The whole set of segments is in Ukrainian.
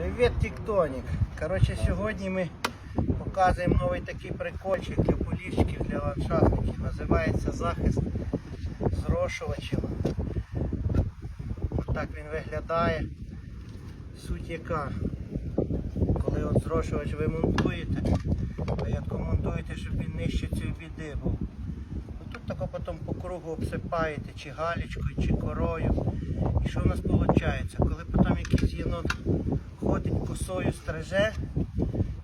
Привіт, Тіктонік. Коротше, сьогодні ми показуємо новий такий прикольчик для поліщиків, для ландшафтників. Називається захист зрошувачем. Так він виглядає. Суть яка. Коли от зрошувач ви монтуєте, порядку монтуєте, щоб він нижче цієї біди був. Тако потім по кругу обсипаєте чи галічкою, чи корою. І що в нас виходить? Коли потім якийсь єнот ходить косою стриже,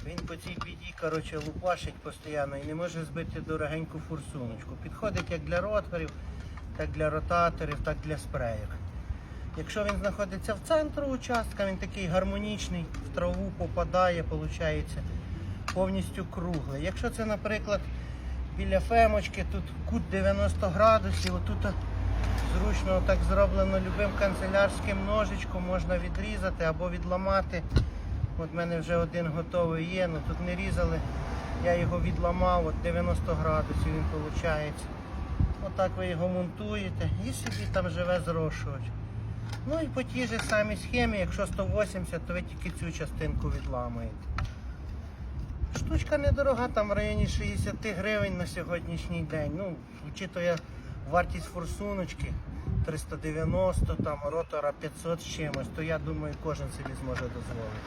він по цій біді коротше, лупашить постійно і не може збити дорогеньку форсуночку. Підходить як для ротверів, так для ротаторів, так для спреїв. Якщо він знаходиться в центрі участка, він такий гармонічний, в траву попадає, виходить, повністю круглий. Якщо це, наприклад, біля фемочки, тут кут 90 градусів, отут зручно так зроблено любим канцелярським ножичком можна відрізати або відламати. От в мене вже один готовий є, ну тут не різали. Я його відламав, от 90 градусів він виходить. Отак ви його монтуєте і собі там живе зрошувач. Ну і по тій же самій схемі, якщо 180, то ви тільки цю частинку відламуєте. Штучка недорога, там в районі 60 гривень на сьогоднішній день. Ну, Учитує вартість форсуночки 390, там ротора 500 з чимось, то я думаю, кожен собі зможе дозволити.